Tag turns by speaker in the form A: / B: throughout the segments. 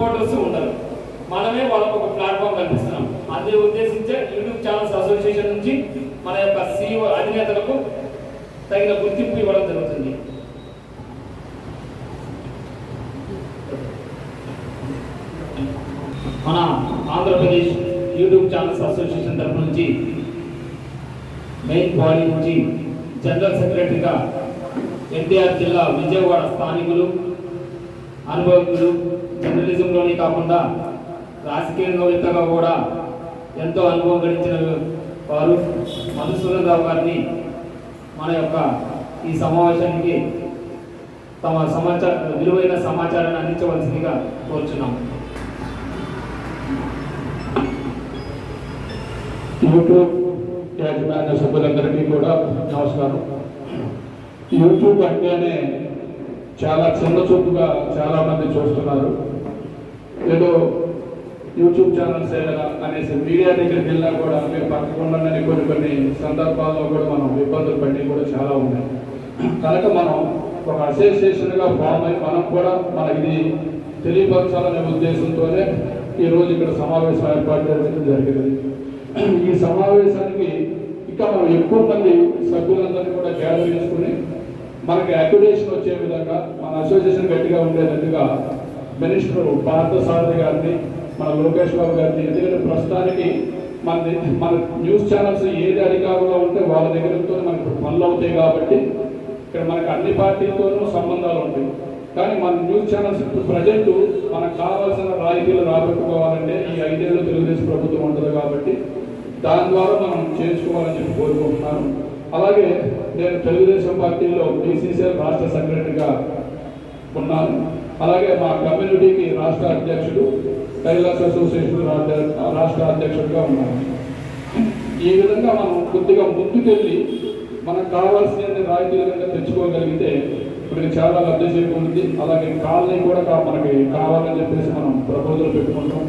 A: Reporters ఉండరు. మనమే వాళ్ళకు ఒక ప్లాట్ఫామ్ కల్పిస్తున్నాం. అదే ఉద్దేశించే యూట్యూబ్ ఛానల్స్ అసోసియేషన్ నుంచి మన యొక్క సీఓ అధినేతలకు తగిన గుర్తింపు ఇవ్వడం జరుగుతుంది. మన ఆంధ్రప్రదేశ్ యూట్యూబ్ ఛానల్స్ అసోసియేషన్ తరఫు నుంచి మెయిన్ బాడీ నుంచి జనరల్ సెక్రటరీగా ఎన్టీఆర్ జిల్లా విజయవాడ స్థానికులు అనుభవజ్ఞులు జర్నలిజంలోనే కాకుండా రాజకీయంగా కూడా ఎంతో అనుభవం గడించిన వారు మధుసూదన్ రావు గారిని మన యొక్క ఈ సమావేశానికి తమ సమాచార విలువైన సమాచారాన్ని అందించవలసిందిగా కోరుచున్నాం.
B: యూట్యూబ్ యాజమాన్య సభ్యులందరికీ కూడా నమస్కారం. యూట్యూబ్ అంటేనే చాలా చిన్న చూపుగా చాలామంది చూస్తున్నారు. ఏదో యూట్యూబ్ ఛానల్స్ ఏదైనా అనేసి మీడియా దగ్గరికి వెళ్ళినా కూడా మేము పక్కకుండా కొన్ని కొన్ని సందర్భాల్లో కూడా మనం ఇబ్బందులు పడి కూడా చాలా ఉన్నాయి. కనుక మనం ఒక అసోసియేషన్గా ఫామ్ అయి మనం కూడా మన ఇది తెలియపరచాలనే ఉద్దేశంతోనే ఈరోజు ఇక్కడ సమావేశం ఏర్పాటు చేయడం జరిగింది. ఈ సమావేశానికి ఇంకా మనం ఎక్కువ మంది సభ్యులందరినీ కూడా గ్యాదర్ చేసుకుని మనకి అక్యుడేషన్ వచ్చే విధంగా మన అసోసియేషన్ గట్టిగా ఉండేటట్టుగా మినిస్టర్ భారత సారథి గారిని మన లోకేష్ బాబు గారిని ఎందుకంటే ప్రస్తుతానికి మన మన న్యూస్ ఛానల్స్ ఏది అధికారంలో ఉంటే వాళ్ళ దగ్గరతో మనకు పనులు అవుతాయి కాబట్టి ఇక్కడ మనకు అన్ని పార్టీలతోనూ సంబంధాలు ఉంటాయి. కానీ మన న్యూస్ ఛానల్స్ ఇప్పుడు ప్రజెంట్ మనకు కావాల్సిన రాయితీలు రాబట్టుకోవాలంటే ఈ ఐదేళ్ళు తెలుగుదేశం ప్రభుత్వం ఉంటుంది కాబట్టి దాని ద్వారా మనం చేసుకోవాలని చెప్పి కోరుకుంటున్నాను. అలాగే నేను తెలుగుదేశం పార్టీలో బీసీసీఎల్ రాష్ట్ర సెక్రటరీగా ఉన్నాను. అలాగే మా కమ్యూనిటీకి రాష్ట్ర అధ్యక్షుడు కైలాస్ అసోసియేషన్ రాష్ట్ర అధ్యక్షుడిగా ఉన్నాను ఈ విధంగా మనం కొద్దిగా ముందుకెళ్ళి మనకు కావాల్సిన రాయితీలు విధంగా తెచ్చుకోగలిగితే ఇప్పుడు చాలా లబ్ధి చేకూరుతుంది అలాగే కాలనీ కూడా కా- మనకి కావాలని చెప్పేసి మనం ప్రపోజల్ పెట్టుకుంటాం.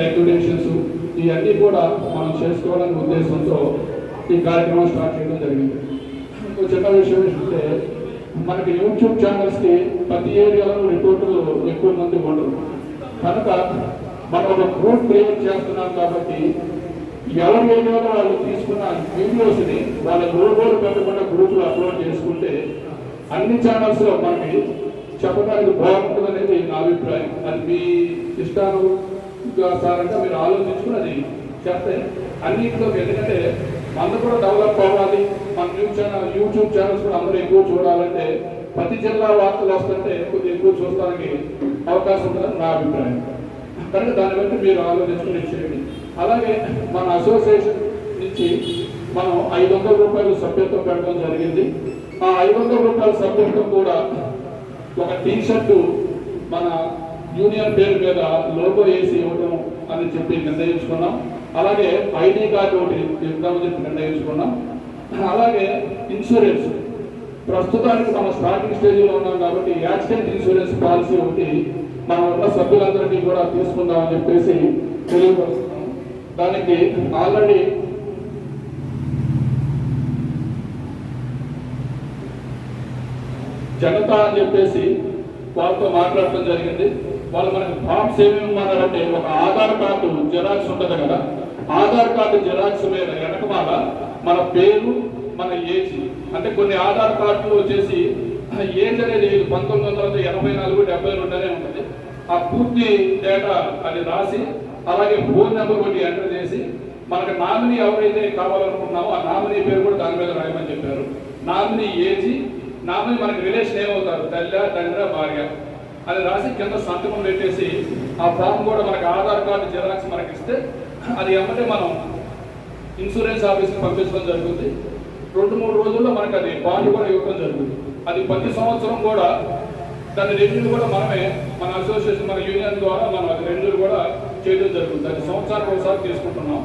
B: అకామిడేషన్స్ ఇవన్నీ కూడా మనం చేసుకోవాలనే ఉద్దేశంతో ఈ కార్యక్రమం స్టార్ట్ చేయడం జరిగింది. ఇంకో చిన్న విషయం ఏంటంటే మనకి యూట్యూబ్ ఛానల్స్కి ప్రతి ఏరియాలో రిపోర్టులు ఎక్కువ మంది ఉండరు. కనుక మనం ఒక గ్రూప్ క్రియేట్ చేస్తున్నాం కాబట్టి ఎవరి ఏరియాలో వాళ్ళు తీసుకున్న వీడియోస్ని వాళ్ళ లోగోలు పెట్టకుండా గ్రూప్లో అప్లోడ్ చేసుకుంటే అన్ని ఛానల్స్లో మనకి చెప్పడానికి బాగుంటుంది అనేది నా అభిప్రాయం. అది మీ ఇష్టానుసారంగా మీరు ఆలోచించుకుని అది చేస్తే అన్నింటిలో ఎందుకంటే మనకు కూడా డెవలప్ అవ్వాలి. న్యూస్ ఛానల్ యూట్యూబ్ ఛానల్స్ కూడా అందరూ ఎక్కువ చూడాలంటే ప్రతి జిల్లా వార్తలు వస్తుంటే కొద్దిగా ఎక్కువ చూడడానికి అవకాశం ఉంటుందని నా అభిప్రాయం. కనుక దాన్ని బట్టి మీరు ఆలోచించుకుని చేయండి. అలాగే మన అసోసియేషన్ నుంచి మనం ఐదు వందల రూపాయలు సభ్యత్వం పెట్టడం జరిగింది. ఆ ఐదు వందల రూపాయల సభ్యత్వం కూడా ఒక టీ షర్టు మన యూనియన్ పేరు మీద లోగో వేసి ఇవ్వడం అని చెప్పి నిర్ణయించుకున్నాం. అలాగే ఐడి కార్డు ఒకటి ఇద్దామని చెప్పి నిర్ణయించుకున్నాం. అలాగే ఇన్సూరెన్స్. ప్రస్తుతానికి మనం స్టార్టింగ్ స్టేజ్లో ఉన్నాం కాబట్టి యాక్సిడెంట్ ఇన్సూరెన్స్ పాలసీ ఒకటి మన ఉన్న సభ్యులందరికీ కూడా తీసుకుందామని చెప్పేసి తెలియపరుస్తున్నాం. దానికి ఆల్రెడీ జనత అని చెప్పేసి వాళ్ళతో మాట్లాడటం జరిగింది. వాళ్ళు మనకి ఫామ్స్ ఏమేమి ఇమ్మన్నారంటే ఒక ఆధార్ కార్డు జెరాక్స్ ఉంటుంది కదా. ఆధార్ కార్డు జెరాక్స్ మీద వెనకమాల మన పేరు మన ఏజ్ అంటే కొన్ని ఆధార్ కార్డులు వచ్చేసి ఏజ్ అనేది పంతొమ్మిది వందల ఎనభై నాలుగు డెబ్బై రెండునే ఉంటుంది. ఆ పూర్తి డేటా అది రాసి అలాగే ఫోన్ నెంబర్ ఒకటి ఎంటర్ చేసి మనకు నామినీ ఎవరైతే కావాలనుకుంటున్నామో ఆ నామినీ పేరు కూడా దాని మీద రాయమని చెప్పారు. నామినీ ఏజీ నామినీ మనకి రిలేషన్ ఏమవుతారు? తల్లి తండ్రి భార్య అది రాసి కింద సంతకం పెట్టేసి ఆ ఫామ్ కూడా మనకి ఆధార్ కార్డు జిరాక్స్ మనకి ఇస్తే అది ఏమంటే మనం ఇన్సూరెన్స్ ఆఫీస్కి పంపించడం జరుగుతుంది. రెండు మూడు రోజుల్లో మనకి అది బాండ్ కూడా ఇవ్వడం జరుగుతుంది. అది ప్రతి సంవత్సరం కూడా దాని రెన్యూలు కూడా మనమే మన అసోసియేషన్ మన యూనియన్ ద్వారా మనం అది రెన్యూలు కూడా చేయడం జరుగుతుంది. అది సంవత్సరానికి ఒకసారి తీసుకుంటున్నాం.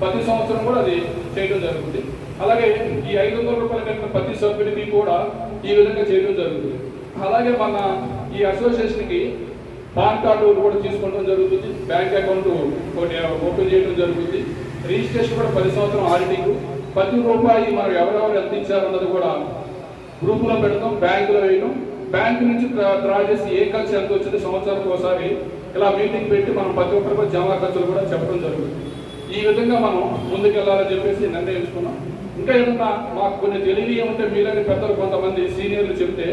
B: ప్రతి సంవత్సరం కూడా అది చేయడం జరుగుతుంది. అలాగే ఈ ఐదు వందల రూపాయల కట్టిన ప్రతి సభ్యుడికి కూడా ఈ విధంగా చేయడం జరుగుతుంది. అలాగే మన ఈ అసోసియేషన్కి పాన్ కార్డు కూడా తీసుకోవడం జరుగుతుంది. బ్యాంక్ అకౌంట్ ఒకటి ఓపెన్ చేయడం జరుగుతుంది. రిజిస్ట్రేషన్ కూడా పది సంవత్సరం ఆడిటింగ్ ప్రతి రూపాయి మనం ఎవరెవరు ఎంత ఇచ్చారన్నది కూడా గ్రూపులో పెడతాం బ్యాంకులో వేయడం బ్యాంక్ నుంచి డ్రా చేసి ఏ ఖర్చు ఎంత వచ్చింది సంవత్సరానికి ఒకసారి ఇలా మీటింగ్ పెట్టి మనం ప్రతి ఒక్కరికి జమా ఖర్చులు కూడా చెప్పడం జరుగుతుంది. ఈ విధంగా మనం ముందుకెళ్ళాలని చెప్పేసి నిర్ణయించుకున్నాం. ఇంకా ఏమన్నా మాకు కొన్ని తెలియ ఉంటే మీలని పెద్దలు కొంతమంది సీనియర్లు చెప్తే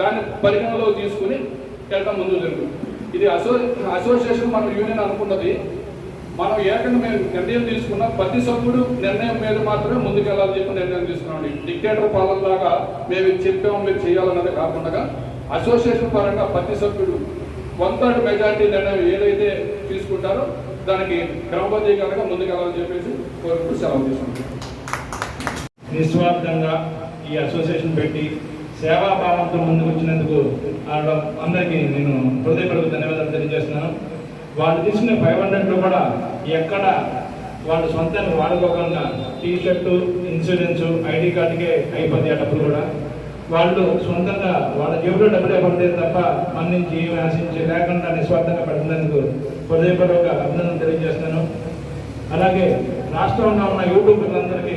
B: దాన్ని పరిగణలో తీసుకుని వెళ్ళడం ముందు జరుగుతుంది. ఇది అసో అసోసియేషన్ మన యూనియన్ అనుకున్నది. మనం ఏకంగా మేము నిర్ణయం తీసుకున్నాం ప్రతి సభ్యుడు నిర్ణయం మీద మాత్రమే ముందుకెళ్ళాలని చెప్పి నిర్ణయం తీసుకున్నాం డిక్టేటర్ పాలనలాగా మేము చెప్పాము మీరు చేయాలన్నది కాకుండా అసోసియేషన్ పరంగా ప్రతి సభ్యుడు కొంత మెజార్టీ నిర్ణయం ఏదైతే తీసుకుంటారో దానికి క్రమబద్ధీకరణగా ముందుకెళ్ళాలని చెప్పేసి కోరుకుంటూ సెలవు తీసుకుంటాం
C: నిస్వార్థంగా ఈ అసోసియేషన్ పెట్టి సేవాభావంతో ముందుకు వచ్చినందుకు అందరికీ నేను హృదయపూర్వక ధన్యవాదాలు తెలియజేస్తున్నాను. వాళ్ళు తీసుకునే ఫైవ్ హండ్రెడ్లో కూడా ఎక్కడ వాళ్ళు సొంతంగా వాడుకోకుండా టీ షర్టు ఇన్సూరెన్స్ ఐడి కార్డుకే అయిపోతాయి ఆ డబ్బులు కూడా. వాళ్ళు సొంతంగా వాళ్ళ జేబులో డబ్బులే పడతాయి తప్ప మన నుంచి ఏమి ఆశించి లేకుండా నిస్వార్థంగా పడుతున్నందుకు హృదయపూర్వక అభినందన తెలియజేస్తున్నాను. అలాగే రాష్ట్రంలో ఉన్న యూట్యూబర్లందరికీ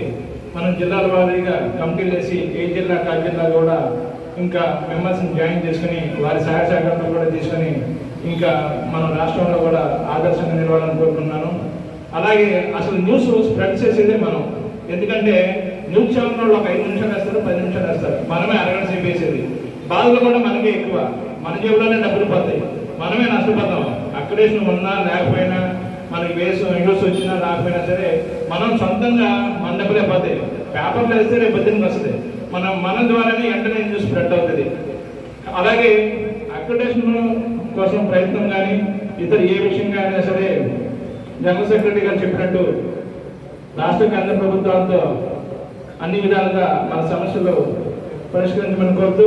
C: మనం జిల్లాల వారీగా కమిటీలు వేసి ఏ జిల్లా కా జిల్లా కూడా ఇంకా మెంబర్స్ని జాయిన్ చేసుకుని వారి సహాయ సహకారంలో కూడా తీసుకుని ఇంకా మన రాష్ట్రంలో కూడా ఆదర్శంగా నిలవాలని కోరుకున్నాను అలాగే అసలు న్యూస్ స్ప్రెడ్ చేసేదే మనం. ఎందుకంటే న్యూస్ ఛానల్ ఒక ఐదు నిమిషాలు వేస్తారు పది నిమిషాలు వేస్తారు. మనమే అరగంట సేపు వేసేది. బాధలు కూడా మనకే ఎక్కువ. మన జేబులోనే డబ్బులు పోతాయి. మనమే నష్టపోతాం. అక్కడేషన్ ఉన్నా లేకపోయినా మనకి వేసు న్యూస్ వచ్చినా రాకపోయినా సరే మనం సొంతంగా మన డబ్బులే పోతాయి. పేపర్లు వేస్తే రేపు బద్దెనికి వస్తుంది మనం మన ద్వారానే వెంటనే న్యూస్ స్ప్రెడ్ అవుతుంది. అలాగే అక్రిడేషన్ కోసం ప్రయత్నం కానీ ఇతర ఏ విషయం కానీ సరే జనరల్ సెక్రటరీ గారు చెప్పినట్టు రాష్ట్ర కేంద్ర ప్రభుత్వాలతో అన్ని విధాలుగా మన సమస్యలు పరిష్కరించమని కోరుతూ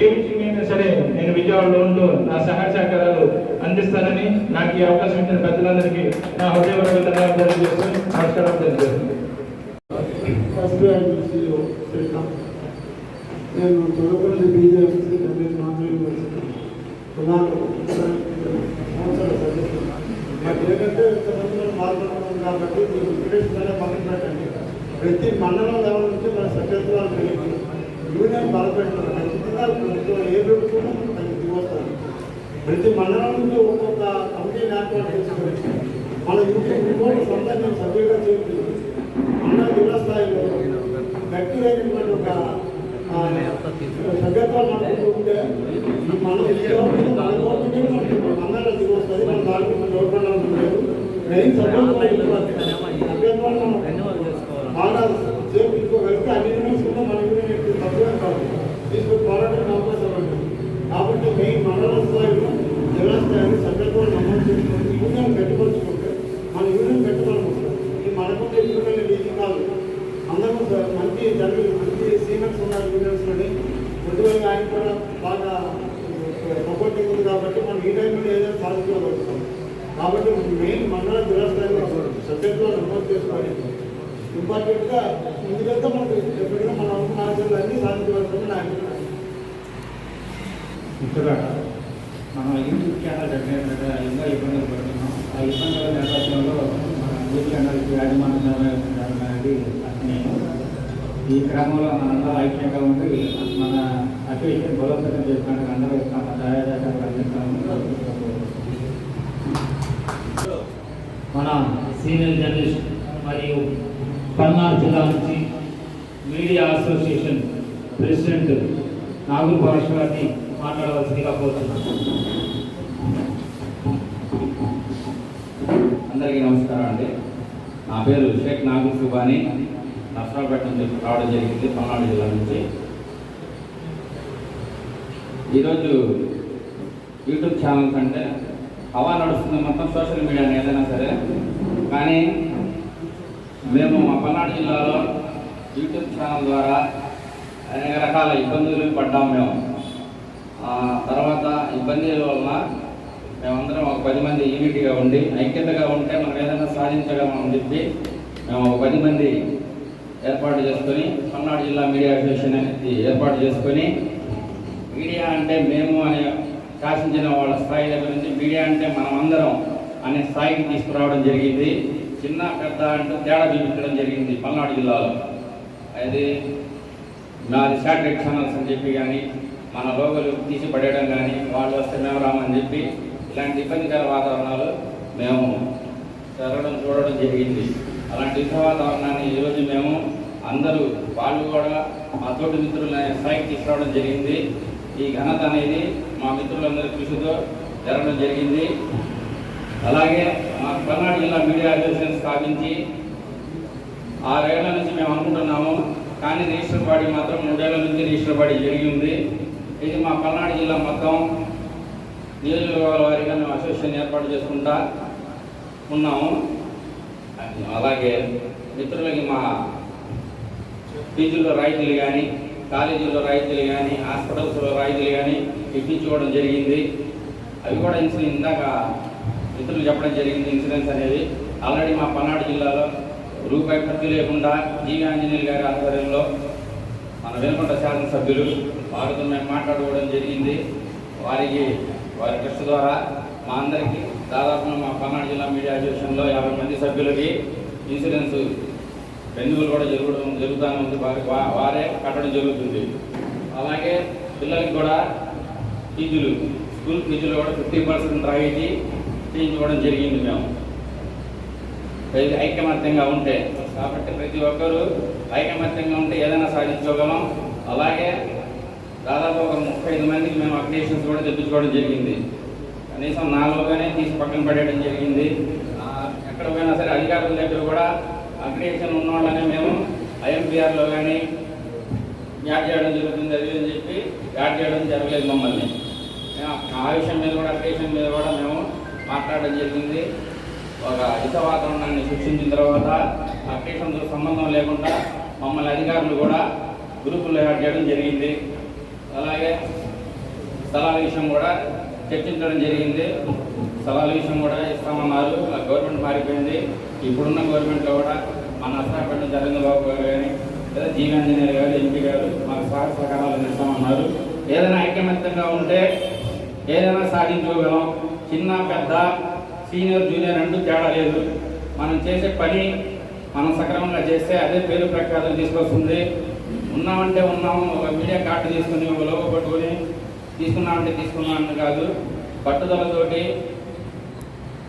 C: ఏ విషయమైనా సరే నేను విజయవాడలో ఉంటూ నా సహాయ సహకారాలు అందిస్తానని నాకు ఈ అవకాశం ఇచ్చిన పెద్దలందరికీ నా హృదయపూర్వక ధన్యవాదాలు తెలియజేస్తూ నమస్కారం తెలియజేస్తున్నాను.
D: నేను చదువుకున్నది బీజేపీ యూనివర్సిటీ. సుమారు సంవత్సరాలు ఏంటంటే చదువుకున్న మార్పులు కాబట్టి మీకు స్టూడెంట్స్ అనే పక్కన పెట్టండి ప్రతి మండలం లెవెల్ నుంచి మన సభ్యత్వాలు పెరిగి యూనియన్ బలపెట్టారు ఖచ్చితంగా ప్రభుత్వం ఏ పెట్టుకున్నా దానికి దిగొస్తారు ప్రతి మండలం నుంచి ఒక్కొక్క కమిటీని ఏర్పాటు చేసుకొని మన యూనియన్ రిపోర్ట్ సొంతంగా సభ్యులుగా చేసి మన జిల్లా స్థాయిలో గట్టిదైనటువంటి ఒక సభ్యత్వం ఈ మనం ఈ గవర్నమెంట్ మన గవర్నమెంట్ మనకి అందరూ దిగి వస్తుంది మన దాని గురించి గవర్నమెంట్ లేదు మెయిన్ సభ్యత్వం అయిపోతుంది. సభ్యత్వాన్ని మనం బాగా చేపించుకోగలిగితే అన్ని యూనియన్స్ కూడా మన యూనియన్ తక్కువే కాదు తీసుకుని పోరాటం అవకాశం ఉంటుంది కాబట్టి మెయిన్ మండల స్థాయిలో జిల్లా స్థాయిలో సభ్యత్వాన్ని నమోదు చేసుకుంటే యూనియన్ పెట్టుకొచ్చుకుంటే మన యూనియన్ పెట్టుకోవాలనుకుంటాం ఇది మనకుంటే యూనియన్ ఇది కాదు. అందరూ మంచి జనరల్ మంచి సీనియర్స్ ఉన్నారు యూనియన్స్లోని పొద్దుగా ఆయన కూడా బాగా సపోర్టింగ్ ఉంది కాబట్టి మనం ఈ టైంలో ఏదైనా సాధించగలుగుతాం. కాబట్టి మెయిన్ మండల జిల్లా స్థాయిలో సభ్యత్వాలు నమోదు చేసుకోవాలి. ఇంపార్టెంట్గా ఎందుకంటే మనకు ఎప్పటికైనా మన అనుకున్న ఆశలు అన్నీ సాధించగలుగుతామని నా
E: మనం యూట్యూబ్ ఛానల్ పెట్టినట్టుగా ఇంకా ఇబ్బందులు పడుతున్నాం. ఆ ఇబ్బందుల నేపథ్యంలో మన యూట్యూబ్ ఛానల్కి యాజమాన్యం అనేది నేను ఈ క్రమంలో మనందరం ఐక్యంగా ఉండి మన అసోసియేషన్ బలోపేతం చేసుకోవడానికి అందరూ తమ సహాయ సహకారాలు అందిస్తామని
A: మన సీనియర్ జర్నలిస్ట్ మరియు పల్నాడు జిల్లా నుంచి మీడియా అసోసియేషన్ ప్రెసిడెంట్ నాగూర్ భాష గారిని మాట్లాడవలసిందిగా కోరుతున్నాను
F: అందరికీ నమస్కారం అండి. నా పేరు షేక్ నాగూర్ సుబాని నర్సరావుపేట నుంచి రావడం జరిగింది పల్నాడు జిల్లా నుంచి. ఈరోజు యూట్యూబ్ ఛానల్స్ అంటే హవా నడుస్తుంది మొత్తం సోషల్ మీడియా ఏదైనా సరే. కానీ మేము మా పల్నాడు జిల్లాలో యూట్యూబ్ ఛానల్ ద్వారా అనేక రకాల ఇబ్బందులు పడ్డాం మేము. తర్వాత ఇబ్బందుల వలన మేమందరం ఒక పది మంది యూనిట్గా ఉండి ఐక్యతగా ఉంటే మనం ఏదైనా సాధించగలమని చెప్పి మేము ఒక పది మంది ఏర్పాటు చేసుకొని పల్నాడు జిల్లా మీడియా అసోసియేషన్ అనేది ఏర్పాటు చేసుకొని మీడియా అంటే మేము అనే శాసించిన వాళ్ళ స్థాయి దగ్గర నుంచి మీడియా అంటే మనం అందరం అనే స్థాయికి తీసుకురావడం జరిగింది. చిన్న పెద్ద అంటే తేడా చూపించడం జరిగింది పల్నాడు జిల్లాలో. అది నాది శాటిలైట్ ఛానల్స్ అని చెప్పి కానీ మన లోగోలు తీసి పడేయడం కానీ వాళ్ళు వస్తే మేము రామని చెప్పి ఇలాంటి ఇబ్బందికర వాతావరణాలు మేము జరగడం చూడడం జరిగింది. అలాంటి యుద్ధ వాతావరణాన్ని ఈరోజు మేము అందరూ వాళ్ళు కూడా మా తోటి మిత్రుల స్థాయికి తీసుకురావడం జరిగింది. ఈ ఘనత అనేది మా మిత్రులందరి కృషితో జరగడం జరిగింది. అలాగే మా పల్నాడు జిల్లా మీడియా అసోసియేషన్ స్థాపించి ఆరేళ్ళ నుంచి మేము అనుకుంటున్నాము. కానీ రిజిస్టర్ బాడీ మాత్రం మూడేళ్ళ నుంచి రిజిస్టర్ బాడీ జరిగి ఉంది. ఇది మా పల్నాడు జిల్లా మొత్తం నియోజకవర్గాల వారిగా మేము అసోసియేషన్ ఏర్పాటు చేసుకుంటా ఉన్నాము. అలాగే మిత్రులకి మా ఫీజుల్లో రాయితీలు కానీ కాలేజీలో రాయితీలు కానీ హాస్పిటల్స్లో రాయితీలు కానీ ఇప్పించుకోవడం జరిగింది. అవి కూడా ఇన్సూరెన్స్ ఇందాక మిత్రులు చెప్పడం జరిగింది ఇన్సూరెన్స్ అనేది. ఆల్రెడీ మా పల్నాడు జిల్లాలో రూపాయి ఖర్చు లేకుండా జీవి ఆంజనేయులు గారి ఆధ్వర్యంలో మన వెనుకొండ శాసనసభ్యులు వారితో మేము మాట్లాడుకోవడం జరిగింది. వారికి వారి ట్రస్ట్ ద్వారా మా అందరికీ దాదాపు మా పల్నాడు జిల్లా మీడియా అసోసియేషన్లో యాభై మంది సభ్యులకి ఇన్సూరెన్స్ రెన్యువల్ కూడా జరగడం జరుగుతూనే ఉంది. వారే కట్టడం జరుగుతుంది. అలాగే పిల్లలకి కూడా ఫీజులు స్కూల్ ఫీజులు కూడా ఫిఫ్టీ పర్సెంట్ రాయితీ చేయించుకోవడం జరిగింది మేము. ప్రతి ఐకమత్యంగా ఉంటే కాబట్టి ప్రతి ఒక్కరూ ఐకమత్యంగా ఉంటే ఏదైనా సాధించగలం అలాగే దాదాపు ఒక ముప్పై ఐదు మందికి మేము అప్లికేషన్స్ కూడా తెప్పించుకోవడం జరిగింది. కనీసం నాలుగుగానే తీసి పక్కన పడేయడం జరిగింది. ఎక్కడ పోయినా సరే అధికారుల దగ్గర కూడా అప్లికేషన్ ఉన్న వాళ్ళనే మేము. ఐఎంపీఆర్లో కానీ యాడ్ చేయడం జరుగుతుంది అది అని చెప్పి యాడ్ చేయడం జరగలేదు మమ్మల్ని. ఆ విషయం మీద కూడా అప్లికేషన్ మీద కూడా మేము మాట్లాడడం జరిగింది. ఒక హిత వాతావరణాన్ని సృష్టించిన తర్వాత అప్లికేషన్తో సంబంధం లేకుండా మమ్మల్ని అధికారులు కూడా గ్రూపుల్లో యాడ్ చేయడం జరిగింది. అలాగే స్థలాల విషయం కూడా చర్చించడం జరిగింది. స్థలాల విషయం కూడా ఇస్తామన్నారు. ఆ గవర్నమెంట్ మారిపోయింది. ఇప్పుడున్న గవర్నమెంట్లో కూడా మన నష్టపడిన జరిగిన బాబు గారు కానీ లేదా జీవి గారు ఎంపీ గారు మాకు సహాయ సహకారాలు ఇస్తామన్నారు ఏదైనా ఐకమత్యంగా ఉంటే ఏదైనా సాధించుకోగలం చిన్న పెద్ద సీనియర్ జూనియర్ అంటూ తేడా లేదు. మనం చేసే పని మనం సక్రమంగా చేస్తే అదే పేరు ప్రఖ్యాతం తీసుకొస్తుంది. ఉన్నామంటే ఉన్నాము ఒక మీడియా కార్డు తీసుకుని ఒక లోగో పట్టుకొని తీసుకున్నామంటే తీసుకున్నామని కాదు పట్టుదలతోటి